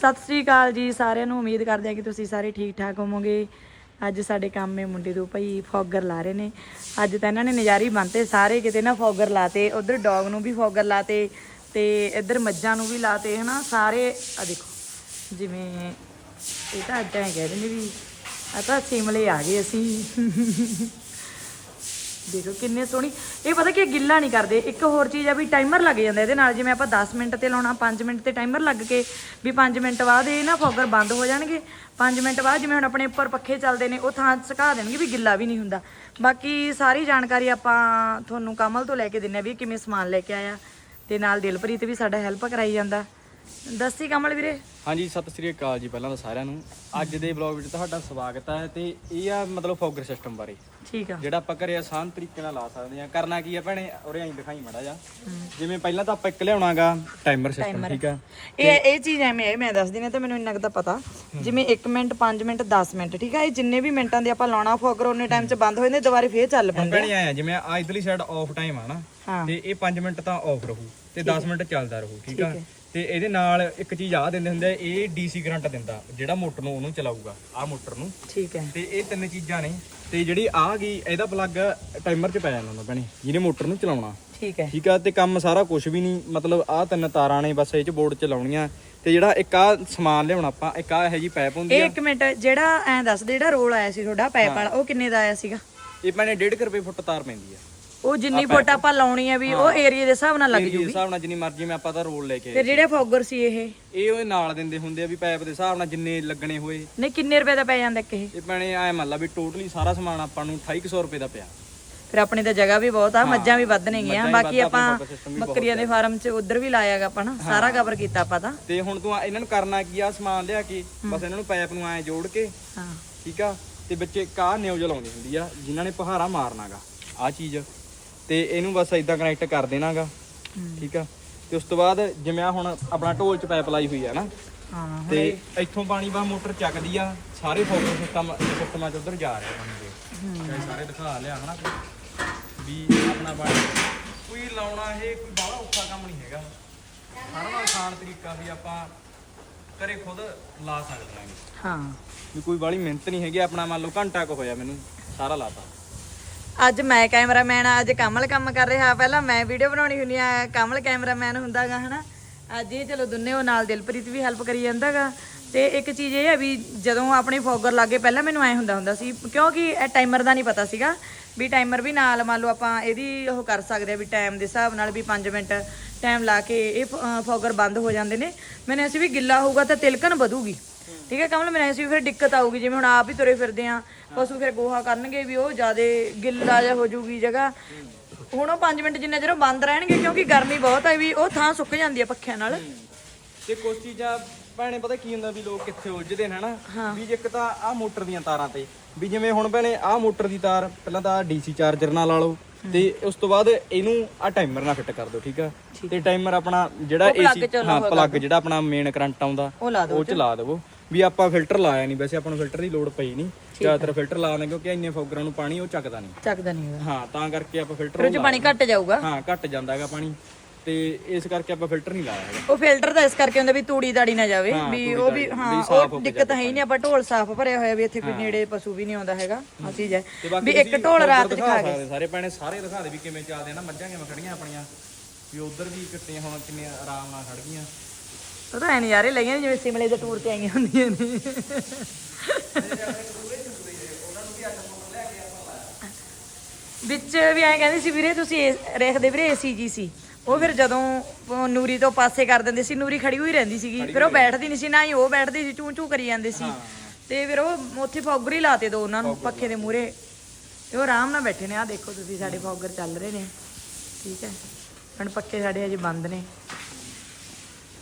ਸਤਿ ਸ੍ਰੀ ਅਕਾਲ ਜੀ ਸਾਰਿਆਂ ਨੂੰ। ਉਮੀਦ ਕਰਦੇ ਹਾਂ ਕਿ ਤੁਸੀਂ ਸਾਰੇ ਠੀਕ ਠਾਕ ਹੋਵੋਗੇ। ਅੱਜ ਸਾਡੇ ਕੰਮ ਮੇ ਮੁੰਡੇ ਤੋਂ ਭਾਈ ਫੌਗਰ ਲਾ ਰਹੇ ਨੇ। ਅੱਜ ਤਾਂ ਇਹਨਾਂ ਨੇ ਨਜ਼ਾਰੀ ਬੰਨਤੇ ਸਾਰੇ ਕਿਤੇ ਨਾ ਫੌਗਰ ਲਾਤੇ। ਉਧਰ ਡੌਗ ਨੂੰ ਵੀ ਫੌਗਰ ਲਾਤੇ ਤੇ ਇੱਧਰ ਮੱਝਾਂ ਨੂੰ ਵੀ ਲਾਤੇ, ਹਨਾ? ਸਾਰੇ ਆ ਦੇਖੋ, ਜਿਵੇਂ ਇਹ ਤਾਂ ਅੱਜ ਹੀ ਕਹਿ ਦਿੰਦੇ ਵੀ ਆ ਤਾਂ ਸਿਮਲੇ ਆ ਗਏ ਅਸੀਂ। ਦੇਖੋ ਕਿੰਨੇ ਸੋਹਣੀ। ਇਹ ਪਤਾ ਕਿ ਗਿੱਲਾ ਨਹੀਂ ਕਰਦੇ। ਇੱਕ ਹੋਰ ਚੀਜ਼ ਆ ਵੀ ਟਾਈਮਰ ਲੱਗ ਜਾਂਦਾ ਇਹਦੇ ਨਾਲ। ਜਿਵੇਂ ਆਪਾਂ 10 ਮਿੰਟ ਤੇ ਲਾਉਣਾ 5 ਮਿੰਟ ਤੇ ਟਾਈਮਰ ਲੱਗ ਕੇ ਵੀ 5 ਮਿੰਟ ਬਾਅਦ ਇਹ ਨਾ ਫੋਗਰ ਬੰਦ ਹੋ ਜਾਣਗੇ। 5 ਮਿੰਟ ਬਾਅਦ ਜਿਵੇਂ ਹੁਣ ਆਪਣੇ ਉੱਪਰ ਪੱਖੇ ਚੱਲਦੇ ਨੇ, ਉਹ ਥਾਂ ਸੁਕਾ ਦੇਣਗੇ ਵੀ ਗਿੱਲਾ ਵੀ ਨਹੀਂ ਹੁੰਦਾ। ਬਾਕੀ ਸਾਰੀ ਜਾਣਕਾਰੀ ਆਪਾਂ ਤੁਹਾਨੂੰ ਕਮਲ ਤੋਂ ਲੈ ਕੇ ਦਿੰਨੇ ਆ ਵੀ ਕਿਵੇਂ ਸਮਾਨ ਲੈ ਕੇ ਆਇਆ। ਤੇ ਨਾਲ ਦਿਲਪ੍ਰੀਤ ਵੀ ਸਾਡਾ ਹੈਲਪ ਕਰਾਈ ਜਾਂਦਾ। ਦੱਸੀ ਕਮਲ ਵੀਰੇ। ਹਾਂਜੀ ਸਤਿ ਸ੍ਰੀ ਅਕਾਲ ਜੀ ਪਹਿਲਾਂ ਤਾਂ ਸਾਰਿਆਂ ਨੂੰ। ਅੱਜ ਦੇ ਵਲੌਗ ਵਿੱਚ ਤੁਹਾਡਾ ਸਵਾਗਤ ਹੈ ਤੇ ਇਹ ਆ ਮਤਲਬ ਫੋਗਰ ਸਿਸਟਮ ਬਾਰੇ। ਠੀਕ ਆ। ਜਿਹੜਾ ਆਪਾਂ ਘਰੇ ਆਸਾਨ ਤਰੀਕੇ ਨਾਲ ਲਾ ਸਕਦੇ ਆ ਕਰਨਾ ਕੀ ਆ ਭੈਣੇ? ਉਰੇ ਆਈ ਦਿਖਾਈ ਮੜਾ ਜਾ ਜਿਵੇਂ ਪਹਿਲਾਂ ਤਾਂ ਆਪਾਂ ਇੱਕ ਲਿਆਉਣਾਗਾ ਟਾਈਮਰ ਸਿਸਟਮ ਠੀਕ ਆ? ਇਹ ਇਹ ਚੀਜ਼ ਐਵੇਂ ਹੈ ਮੈਂ ਦੱਸਦੀ ਨੇ ਤੇ ਮੈਨੂੰ ਇੰਨਾ ਕੁ ਤਾਂ ਪਤਾ। ਜਿਵੇਂ 1 ਮਿੰਟ 5 ਮਿੰਟ 10 ਮਿੰਟ ਠੀਕ ਆ? ਇਹ ਜਿੰਨੇ ਵੀ ਮਿੰਟਾਂ ਦੇ ਆਪਾਂ ਲਾਉਣਾ ਫੋਕਰ ਉਹਨੇ ਟਾਈਮ 'ਚ ਬੰਦ ਹੋ ਜਾਂਦੇ ਦੁਬਾਰੇ ਫੇਰ ਚੱਲ ਹੁਣ ਪੈਂਦੇ ਭੈਣੇ ਆਇਆ ਜਿਵੇਂ ਆ ਇਧਰਲੀ ਸਾਈਡ ਆਫ ਟਾਈਮ ਆ ਨਾ ਹਾਂ। ਤੇ ਇਹ 5 ਮਿੰਟ ਤਾਂ ਆਫ ਰਹੂ ਤੇ 10 ਮਿੰਟ ਚੱਲਦਾ ਰਹੂ ਠੀਕ ਆ। ਤੇ ਇਹਦੇ ਨਾਲ ਇੱਕ ਚੀਜ਼ ਆ ਦਿੰਦੇ ਹੁੰਦੇ ਆ, ਇਹ ਡੀਸੀ ਕਰੰਟ ਦਿੰਦਾ ਜਿਹੜਾ ਮੋਟਰ ਨੂੰ ਉਹਨੂੰ ਚਲਾਊਗਾ ਆ ਮੋਟਰ ਨੂੰ। ਠੀਕ ਹੈ। ਤੇ ਇਹ ਤਿੰਨ ਚੀਜ਼ਾਂ ਨੇ ਤੇ ਜਿਹੜੀ ਆ ਗਈ ਇਹਦਾ ਪਲੱਗ ਟਾਈਮਰ 'ਚ ਪੈ ਜਾਂਦਾ ਹੁੰਦਾ ਭੈਣੇ ਜਿਹਨੇ ਮੋਟਰ ਨੂੰ ਚਲਾਉਣਾ। ਠੀਕ ਹੈ। ਠੀਕ ਆ ਤੇ ਕੰਮ ਸਾਰਾ ਕੁਝ ਵੀ ਨਹੀਂ ਮਤਲਬ ਆ ਤਿੰਨ ਤਾਰਾਂ ਨੇ ਬਸ ਇਹ 'ਚ ਬੋਰਡ 'ਚ ਲਾਉਣੀਆਂ ਤੇ ਜਿਹੜਾ ਇੱਕ ਆ ਸਮਾਨ ਲਿਆਉਣਾ ਆਪਾਂ ਇੱਕ ਆ ਇਹੋ ਜੀ ਪਾਈਪ ਹੁੰਦੀ ਇਹ ਆ ਇੱਕ ਮਿੰਟ ਜਿਹੜਾ ਐਂ ਦੱਸ ਦੇ ਜਿਹੜਾ ਰੋਲ ਆਇਆ ਸੀ ਤੁਹਾਡਾ ਪੈਪ ਵਾਲਾ ਉਹ ਕਿੰਨੇ ਦਾ ਆਇਆ ਸੀਗਾ? ਇਹ ਭੈਣੇ 1.5 ਰੁਪਏ ਫੁੱਟ ਤਾਰ ਪੈਂਦੀ ਆ। ਉਹ ਜਿੰਨੀ ਫੁੱਟ ਆਪਾਂ ਲਾਉਣੀ ਹੈ ਵੀ ਉਹ ਏਰੀਆ ਦੇ ਹਿਸਾਬ ਨਾਲ ਲੱਗ ਏਰੀਏ ਜੂ ਦੇ ਹਿਸਾਬ ਨਾਲ ਜਿੰਨੀ ਮਰਜ਼ੀ ਮੈਂ ਆਪਾਂ ਤਾਂ ਰੋਲ ਲੈ ਕੇ ਤੇ ਜਿਹੜੇ ਫੋਗਰ ਸੀ ਇਹ? ਇਹ ਉਹ ਨਾਲ ਦਿੰਦੇ ਹੁੰਦੇ ਆ ਵੀ ਪਾਈਪ ਦੇ ਹਿਸਾਬ ਨਾਲ ਜਿੰਨੇ ਲੱਗਣੇ ਹੋਏ। ਨਹੀਂ ਕਿੰਨੇ ਰੁਪਏ ਦਾ ਪੈ ਜਾਂਦਾ ਇੱਕ ਇਹ? ਇਹ ਭੈਣੇ ਐ ਮੰਨ ਲਾ ਵੀ ਟੋਟਲੀ ਸਾਰਾ ਸਮਾਨ ਆਪਾਂ ਨੂੰ 2800 ਰੁਪਏ ਦਾ ਪਿਆ। ਫਿਰ ਆਪਣੀ ਤਾਂ ਜਗ੍ਹਾ ਵੀ ਬਹੁਤ ਆ ਮੱਝਾਂ ਵੀ ਵੱਧ ਨੇਗੀਆਂ ਮੱਝਾਂ ਵੀ ਬਾਕੀ ਆਪਾਂ ਬੱਕਰੀਆਂ ਦੇ ਫਾਰਮ 'ਚ ਉਧਰ ਵੀ ਲਾਇਆਗਾ ਆਪਾਂ ਨਾ ਸਾਰਾ ਕਵਰ ਕੀਤਾ ਆਪਾਂ ਤਾਂ। ਤੇ ਹੁਣ ਤੂੰ ਆ- ਇਹਨਾਂ ਨੂੰ ਕਰਨਾ ਕੀ ਆ ਸਮਾਨ ਲਿਆ ਕੇ ਬਸ ਇਹਨਾਂ ਨੂੰ ਪਾਈਪ ਨੂੰ ਐ ਜੋੜ ਕੇ ਹਾਂ। ਠੀਕ ਆ? ਤੇ ਵਿੱਚ ਕਾ ਨਿਊਜ਼ ਲਾਉਂਦੀ ਹੁੰਦੀ ਆ ਜਿਨ੍ਹਾਂ ਨੇ ਪਹਾੜਾ ਮਾਰਨਾਗਾ। ਆ ਚੀਜ਼। ਤੇ ਇਹਨੂੰ ਬਸ ਇਦਾਂ ਕਨੈਕਟ ਕਰ ਦੇਣਾਗਾ ਠੀਕ ਆ? ਤੇ ਉਸ ਤੋਂ ਬਾਅਦ ਜਿਵੇਂ ਆ ਹੁਣ ਆਪਣਾ ਢੋਲ ਚ ਪਾਈਪ ਲਾਈ ਹੋਈ ਆ ਨਾ ਹਾਂ ਤੇ ਇੱਥੋਂ ਪਾਣੀ ਬਾ ਮੋਟਰ ਚੱਕਦੀ ਆ ਸਾਰੇ ਫੋਕਸ ਸਿਸਟਮ ਸਿਸਟਮਾਂ ਚ ਉਧਰ ਜਾ ਰਿਹਾ ਪਾਣੀ ਦੇ ਸਾਰੇ ਦਿਖਾ ਲਿਆ ਹਨਾ ਵੀ ਆਪਣਾ ਪਾਣੀ ਕੋਈ ਲਾਉਣਾ ਇਹ ਕੋਈ ਬਾਹਲਾ ਔਖਾ ਕੰਮ ਨਹੀਂ ਹੈਗਾ। ਸਾਰਾ ਆਸਾਨ ਤਰੀਕਾ ਵੀ ਆਪਾਂ ਘਰੇ ਖੁਦ ਲਾ ਸਕਦੇ ਹਾਂ। ਹਾਂ। ਵੀ ਕੋਈ ਬਾਹਲੀ ਮਿਹਨਤ ਨਹੀਂ ਹੈਗੀ ਆਪਣਾ ਮੰਨ ਲਓ ਘੰਟਾ ਕੁ ਹੋਇਆ ਮੈਨੂੰ ਸਾਰਾ ਲਾਤਾ। ਅੱਜ ਮੈਂ ਕੈਮਰਾਮੈਨ ਆ, ਅੱਜ ਕਮਲ ਕੰਮ ਕਰ ਰਿਹਾ। ਪਹਿਲਾਂ ਮੈਂ ਵੀਡੀਓ ਬਣਾਉਣੀ ਹੁੰਦੀ ਆ, ਕਮਲ ਕੈਮਰਾਮੈਨ ਹੁੰਦਾਗਾ, ਹਨਾ? ਅੱਜ ਇਹ ਚਲੋ ਦੋਨੇ ਉਹ ਨਾਲ ਦਿਲਪ੍ਰੀਤ ਵੀ ਹੈਲਪ ਕਰੀ ਜਾਂਦਾਗਾ। ਤੇ ਇੱਕ ਚੀਜ਼ ਇਹ ਹੈ ਵੀ ਜਦੋਂ ਆਪਣੇ ਫੋਗਰ ਲਾਗੇ, ਪਹਿਲਾਂ ਮੈਨੂੰ ਐ ਹੁੰਦਾ ਹੁੰਦਾ ਸੀ, ਕਿਉਂਕਿ ਇਹ ਟਾਈਮਰ ਦਾ ਨਹੀਂ ਪਤਾ ਸੀਗਾ ਵੀ ਟਾਈਮਰ ਵੀ ਨਾਲ ਮੰਨ ਲਓ ਆਪਾਂ ਇਹਦੀ ਉਹ ਕਰ ਸਕਦੇ ਆ ਵੀ ਟਾਈਮ ਦੇ ਹਿਸਾਬ ਨਾਲ ਵੀ 5 ਮਿੰਟ ਟਾਈਮ ਲਾ ਕੇ ਇਹ ਫੋਗਰ ਬੰਦ ਹੋ ਜਾਂਦੇ ਨੇ। ਮੈਨੂੰ ਐਸੀ ਵੀ ਗਿੱਲਾ ਹੋਊਗਾ ਤਾਂ ਤਿਲਕਣ ਵਧੂਗੀ। ਠੀਕ ਹੈ ਕਮਲ ਮੈਨੂੰ ਐਸੀ ਫਿਰ ਦਿੱਕਤ ਆਊਗੀ ਜਿਵੇਂ ਹੁਣ ਆਪ ਹੀ ਤੁਰੇ ਫਿਰਦੇ ਆ ਪਸ਼ੂ ਫਿਰ ਗੋਹਾ ਕਰਨਗੇ ਵੀ ਉਹ ਜਿਆਦੇ ਗਿੱਲਾ ਜਿਹਾ ਹੋ ਜਾਊਗੀ ਜਗ੍ਹਾ। ਹੁਣ ਉਹ 5 ਮਿੰਟ ਜਿੰਨਾ ਚਿਰ ਉਹ ਬੰਦ ਰਹਿਣਗੇ ਕਿਉਂਕਿ ਗਰਮੀ ਬਹੁਤ ਹੈ ਵੀ ਉਹ ਥਾਂ ਸੁੱਕ ਜਾਂਦੀ ਹੈ ਪੱਖਿਆਂ ਨਾਲ। ਤੇ ਕੁਝ ਚੀਜ਼ਾਂ ਭੈਣੇ ਪਤਾ ਕੀ ਹੁੰਦਾ ਵੀ ਲੋਕ ਕਿੱਥੇ ਉਲਝਦੇ ਨੇ ਹਨਾ? ਵੀ ਇੱਕ ਤਾਂ ਆ ਮੋਟਰ ਦੀਆਂ ਤਾਰਾਂ ਤੇ ਵੀ ਜਿਵੇਂ ਹੁਣ ਭੈਣੇ ਆ ਮੋਟਰ ਦੀ ਤਾਰ ਪਹਿਲਾਂ ਤਾਂ ਡੀਸੀ ਚਾਰਜਰ ਨਾਲ ਲਾ ਲਓ ਤੇ ਉਸ ਤੋਂ ਬਾਅਦ ਇਹਨੂੰ ਆ ਟਾਈਮਰ ਨਾਲ ਫਿੱਟ ਕਰ ਦਿਓ ਠੀਕ ਆ? ਤੇ ਟਾਈਮਰ ਆਪਣਾ ਜਿਹੜਾ ਏਸੀ ਹਾਂ ਪਲੱਗ ਜਿਹੜਾ ਆਪਣਾ ਮੇਨ ਕਰੰਟ ਆਉਂਦਾ ਉਹ ਦਿਓ ਚ ਲਾ ਦੇਵੋ। ਵੀ ਆਪਾਂ ਫਿਲਟਰ ਲਾਇਆ ਨਹੀਂ ਵੈਸੇ ਆਪਾਂ ਨੂੰ ਫਿਲਟਰ ਦੀ ਲੋੜ ਪਈ ਨਹੀਂ। ਜ਼ਿਆਦਾਤਰ ਫਿਲਟਰ ਲਾਉਂਦੇ ਕਿਉਂਕਿ ਇੰਨੇ ਫੋਗਰਾਂ ਨੂੰ ਪਾਣੀ ਉਹ ਚੱਕਦਾ ਨਹੀਂ। ਚੱਕਦਾ ਨਹੀਂ ਹੈਗਾ। ਹਾਂ ਤਾਂ ਕਰਕੇ ਆਪਾਂ ਫਿਲਟਰ ਉਹ ਚ ਪਾਣੀ ਘੱਟ ਜਾਊਗਾ। ਹਾਂ ਘਟ ਜਾਂਦਾ ਹੈਗਾ ਪਾਣੀ। ਤੇ ਇਸ ਕਰਕੇ ਆਪਾਂ ਫਿਲਟਰ ਨਹੀਂ ਲਾਇਆ ਹੈਗਾ। ਉਹ ਫਿਲਟਰ ਤਾਂ ਇਸ ਕਰਕੇ ਹੁੰਦਾ ਵੀ ਤੂੜੀ ਦਾੜੀ ਨਾ ਜਾਵੇ ਵੀ ਉਹ ਵੀ ਹਾਂ ਉਹ ਕੇ ਦਿੱਕਤ ਹੈ ਹੀ ਨਹੀਂ ਆਪਾਂ ਢੋਲ ਸਾਫ਼ ਭਰਿਆ ਹੋਇਆ ਵੀ ਇੱਥੇ ਕੋਈ ਨੇੜੇ ਪਸ਼ੂ ਵੀ ਨਹੀਂ ਆਉਂਦਾ ਹੈਗਾ ਆ ਚੀਜ਼ ਹੈ। ਵੀ ਇੱਕ ਢੋਲ ਰਾਤ ਦਿਖਾ ਸਕਦੇ ਸਾਰੇ ਪੈਣੇ ਸਾਰੇ ਦਿਖਾ ਦੇ ਵੀ ਕਿਵੇਂ ਚੱਲਦੇ ਆ ਨਾ ਮੱਝਾਂ ਕਿਵੇਂ ਖੜੀਆਂ ਆਪਣੀਆਂ ਵੀ ਉਧਰ ਵੀ ਕੱਟੀਆਂ ਹੁਣ ਕਿੰਨੇ ਆਰਾਮ ਨਾਲ ਖੜ ਗਈਆਂ। ਉਹ ਤਾਂ ਐ ਨਜ਼ਾਰੇ ਲਈਆਂ ਜਿਵੇਂ ਸਿਮਲੇ ਦੇ ਟੂਰ ਤੇ ਆਈਆਂ ਹੁੰਦੀਆਂ ਨੇ। ਵਿੱਚ ਵੀ ਐਂ ਕਹਿੰਦੇ ਸੀ ਵੀਰੇ ਤੁਸੀਂ ਰੇਖਦੇ ਵੀਰੇ ਏਸੀ ਜੀ ਸੀ। ਉਹ ਫਿਰ ਜਦੋਂ ਨੂਰੀ ਤੋਂ ਪਾਸੇ ਕਰ ਦਿੰਦੇ ਸੀ ਨੂਰੀ ਖੜੀ ਹੋਈ ਰਹਿੰਦੀ ਸੀਗੀ। ਫਿਰ ਉਹ ਬੈਠਦੀ ਨਹੀਂ ਸੀ ਨਾ ਹੀ ਉਹ ਬੈਠਦੀ ਸੀ ਚੂੰ ਚੂੰ ਕਰੀ ਜਾਂਦੇ ਸੀ। ਤੇ ਫਿਰ ਉਹ ਉੱਥੇ ਫੌਗਰ ਹੀ ਲਾਤੇ ਦੋ ਉਹਨਾਂ ਨੂੰ ਪੱਖੇ ਦੇ ਮੂਹਰੇ। ਤੇ ਉਹ ਆਰਾਮ ਨਾਲ ਬੈਠੇ ਨੇ ਆ ਦੇਖੋ ਤੁਸੀਂ ਸਾਡੇ ਫੌਗਰ ਚੱਲ ਰਹੇ ਨੇ। ਠੀਕ ਹੈ। ਹੁਣ ਪੱਖੇ ਸਾਡੇ ਅਜੇ ਬੰਦ ਨੇ।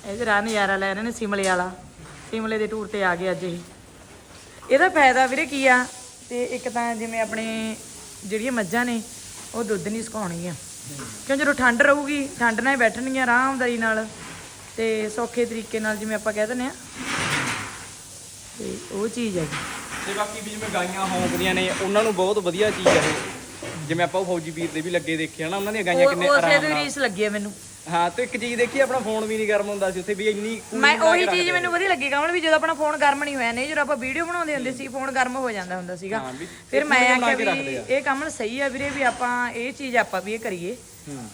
ਇਧਰ ਆ ਨਜ਼ਾਰਾ ਲੈ ਰਹੇ ਨੇ ਸਿਮਲੇ ਵਾਲਾ। ਸਿਮਲੇ ਦੇ ਟੂਰ ਤੇ ਆ ਗਏ ਅੱਜ ਇਹ। ਇਹਦਾ ਫਾਇਦਾ ਵੀਰੇ ਕੀ ਆ? ਤੇ ਇੱਕ ਤਾਂ ਜਿਵੇਂ ਆਪਣੇ ਜਿਹੜੀਆਂ ਮੱਝਾਂ ਨੇ ਉਹ ਦੁੱਧ ਨਹੀਂ ਸੁਕਾਉਣਗੀਆਂ ਕਿਉਂ ਜਦੋਂ ਠੰਡ ਰਹੂਗੀ ਠੰਡ ਨਾਲ ਬੈਠਣਗੀਆਂ ਆਰਾਮਦਾਰੀ ਨਾਲ। ਤੇ ਸੌਖੇ ਤਰੀਕੇ ਨਾਲ ਜਿਵੇਂ ਆਪਾਂ ਕਹਿ ਦਿੰਦੇ ਆ। ਤੇ ਉਹ ਚੀਜ਼ ਹੈ ਤੇ ਬਾਕੀ ਵੀ ਜਿਵੇਂ ਗਾਈਆਂ ਹੌਂਕਦੀਆਂ ਨੇ ਉਹਨਾਂ ਨੂੰ ਬਹੁਤ ਵਧੀਆ ਚੀਜ਼ ਹੈ ਜਿਵੇਂ ਆਪਾਂ ਉਹ ਫੌਜੀ ਵੀਰ ਦੇ ਵੀ ਲੱਗੇ ਦੇਖੇ ਹਨਾ ਉਹਨਾਂ ਦੀਆਂ ਗਾਈਆਂ ਕਿੰਨੇ ਉਹ ਉਸੇ ਆਰਾਮ ਦੀ ਨਾਲ। ਰੀਸ ਲੱਗੀ ਮੈਨੂੰ। ਹਾਂ ਤੇ ਇੱਕ ਚੀਜ਼ ਦੇਖੀ ਆਪਣਾ ਫੋਨ ਵੀ ਨਹੀਂ ਗਰਮ ਹੁੰਦਾ ਸੀ ਉੱਥੇ ਵੀ ਇੰਨੀ cooling ਮੈਂ ਉਹੀ ਚੀਜ਼ ਰੱਖਦੇ ਮੈਨੂੰ ਵਧੀਆ ਲੱਗੀ ਕਮਲ ਵੀ ਜਦੋਂ ਆਪਣਾ ਫੋਨ ਗਰਮ ਨਹੀਂ ਹੋਇਆ ਨਹੀਂ ਜਦੋਂ ਆਪਾਂ ਵੀਡੀਓ ਬਣਾਉਂਦੇ ਹੁੰਦੇ ਸੀ ਫੋਨ ਗਰਮ ਹੋ ਜਾਂਦਾ ਹੁੰਦਾ ਸੀਗਾ। ਹਾਂ, ਵੀ ਫਿਰ ਮੈਂ cooling ਆਖਿਆ ਕੇ ਵੀ ਰੱਖਦੇ ਆ। ਇਹ ਕਮਲ ਸਹੀ ਆ ਵੀਰੇ ਵੀ ਆਪਾਂ ਇਹ ਚੀਜ਼ ਆਪਾਂ ਵੀ ਇਹ ਕਰੀਏ।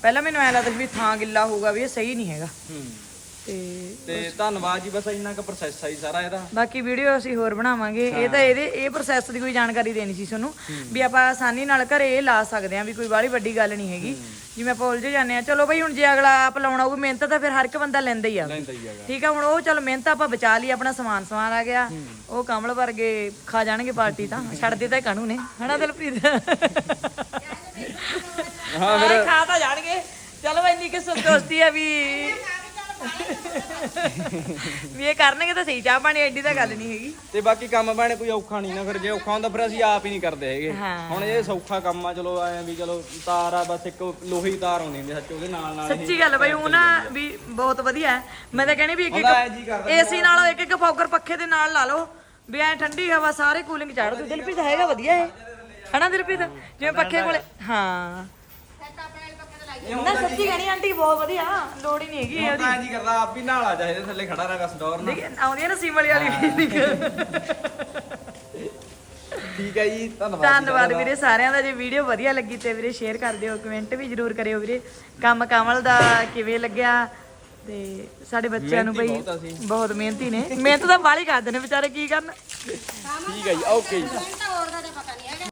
ਪਹਿਲਾਂ ਮੈਨੂੰ ਐ ਲੱਗਦਾ ਸੀ ਵੀ ਥਾਂ ਗਿੱਲਾ ਹੋਊਗਾ ਵੀ ਇਹ ਸਹੀ ਨਹੀਂ ਹੈਗਾ। ਹੂੰ। ਤੇ ਤੇ ਧੰਨਵਾਦ ਜੀ ਬਸ ਇੰਨਾ ਕੁ ਪ੍ਰੋਸੈਸ ਆ ਜੀ ਸਾਰਾ ਇਹਦਾ। ਬਾਕੀ ਵੀਡੀਓ ਅਸੀਂ ਹੋਰ ਬਣਾਵਾਂਗੇ। ਇਹ ਤਾਂ ਇਹਦੇ ਇਹ ਪ੍ਰੋਸੈਸ ਦੀ ਕੋਈ ਜਾਣਕਾਰੀ ਦੇਣੀ ਸੀ ਤੁਹਾਨੂੰ ਵੀ ਆਪਾਂ ਆਸਾਨੀ ਨਾਲ ਘਰੇ ਇਹ ਲਾ ਸਕਦੇ ਹਾਂ ਵੀ ਕੋਈ ਬਾਹਲੀ ਵੱਡੀ ਗੱਲ ਨਹੀਂ ਹੈਗੀ। ਜਿਵੇਂ ਆਪਾਂ ਉਲਝ ਜਾਂਦੇ ਆ ਚਲੋ ਬਈ ਹੁਣ ਜੇ ਅਗਲਾ ਆਪ ਲਾਉਣਾ ਹੋਊ ਮਿਹਨਤ ਤਾਂ ਫਿਰ ਹਰ ਇੱਕ ਬੰਦਾ ਲੈਂਦਾ ਹੀ ਆ। ਲੈਂਦਾ ਹੀ ਹੈਗਾ। ਠੀਕ ਆ ਹੁਣ ਉਹ ਚਲ ਮਿਹਨਤ ਆਪਾਂ ਬਚਾ ਲਈ ਆਪਣਾ ਸਮਾਨ ਸਮਾਨ ਆ ਗਿਆ। ਉਹ ਕਮਲ ਵਰਗੇ ਖਾ ਜਾਣਗੇ ਪਾਰਟੀ ਤਾਂ। ਛੱਡਦੇ ਤਾਂ ਕਾਨੂੰ ਨੇ? ਹਨਾ ਦਿਲਪ੍ਰੀਤ? ਹਾਂ ਫਿਰ ਖਾ ਤਾਂ ਜਾਣਗੇ। ਚਲੋ ਇੰਨੀ ਕਿ ਸੰਤੁਸ਼ਟੀ ਆ ਵੀ ਵੀ ਇਹ ਕਰਨਗੇ ਤਾਂ ਸਹੀ ਚਾਹ ਪਾਣੀ ਐਡੀ ਤਾਂ ਗੱਲ ਨਹੀਂ ਹੈਗੀ। ਤੇ ਬਾਕੀ ਕੰਮ ਭੈਣੇ ਕੋਈ ਔਖਾ ਨਹੀਂ ਨਾ ਫਿਰ ਜੇ ਔਖਾ ਹੁੰਦਾ ਫਿਰ ਅਸੀਂ ਆਪ ਹੀ ਨਹੀਂ ਕਰਦੇ ਹੈਗੇ। ਹਾਂ। ਹੁਣ ਇਹ ਸੌਖਾ ਕੰਮ ਆ ਚਲੋ ਐ ਵੀ ਚਲੋ ਤਾਰ ਆ ਬਸ ਇੱਕ ਲੋਹੀ ਤਾਰ ਆਉਂਦੀ ਹੁੰਦੀ ਸੱਚ ਉਹਦੇ ਨਾਲ ਨਾਲ ਸੱਚੀ ਗੱਲ ਬਈ ਉਹ ਨਾ ਵੀ ਬਹੁਤ ਵਧੀਆ ਹੈ। ਮੈਂ ਤਾਂ ਕਹਿੰਦੀ ਵੀ ਇੱਕ ਉਹਦਾ ਐਂ ਜੀ ਕਰਦਾ ਇੱਕ ਏਸੀ ਨਾਲੋਂ ਇੱਕ ਇੱਕ ਫੌਕਰ ਪੱਖੇ ਦੇ ਨਾਲ ਲਾ ਲਓ। ਵੀ ਐ ਠੰਡੀ ਹਵਾ ਸਾਰੇ ਕੂਲਿੰਗ ਚੜ ਦੂ ਦਿਲਪ੍ਰੀਤ ਹੈਗਾ ਵਧੀਆ ਇਹ। ਹਨਾ ਦਿਲਪ੍ਰੀਤ? ਜਿਵੇਂ ਪੱਖੇ ਕੋਲੇ ਹਾਂ। ਨਾ ਸੱਚੀ ਕਹਿਣੀ ਆਂਟੀ ਬਹੁਤ ਵਧੀਆ। ਲੋੜ ਹੀ ਨਹੀਂ ਹੈਗੀ ਉਹਦੀ ਐਂ ਜੀ ਕਰਦਾ ਆਪ ਹੀ ਨਾਲ ਆ ਜਾ ਇਹਦੇ ਥੱਲੇ ਖੜਾ ਰਹਾ ਸਟੋਰ ਨਾਲ। ਦੇਖੀ, ਆਉਂਦੀ ਹੈ ਨਾ ਸਿਮਲੀ ਵਾਲੀ ਠੀਕ ਹੈ ਜੀ ਧੰਨਵਾਦ ਜੀ ਧੰਨਵਾਦ ਸਾਰਿਆਂ ਦਾ। ਵੀਰੇ ਸਾਰਿਆਂ ਦਾ ਜੇ ਵੀਡੀਓ ਵਧੀਆ ਲੱਗੀ ਤੇ ਵੀਰੇ ਸ਼ੇਅਰ ਕਰ ਦਿਓ ਕਮੈਂਟ ਵੀ ਜਰੂਰ ਕਰਿਓ ਵੀਰੇ। ਕੰਮ ਕਮਲ ਦਾ ਕਿਵੇਂ ਲੱਗਿਆ? ਤੇ ਸਾਡੇ ਬੱਚਿਆਂ ਨੂੰ ਬਈ ਮਿਹਨਤੀ ਬਹੁਤ ਆ ਅਸੀਂ। ਬਹੁਤ ਮਿਹਨਤੀ ਨੇ। ਮਿਹਨਤ ਤਾਂ ਬਾਹਲੀ ਕਰਦੇ ਨੇ ਵਿਚਾਰੇ ਕੀ ਕਰਨ? ਠੀਕ ਹੈ ਜੀ ਓਕੇ ਜੀ। ਤਾਂ ਹੋਰ ਦਾ ਤਾਂ ਪਤਾ ਨਹੀਂ ਹੈਗਾ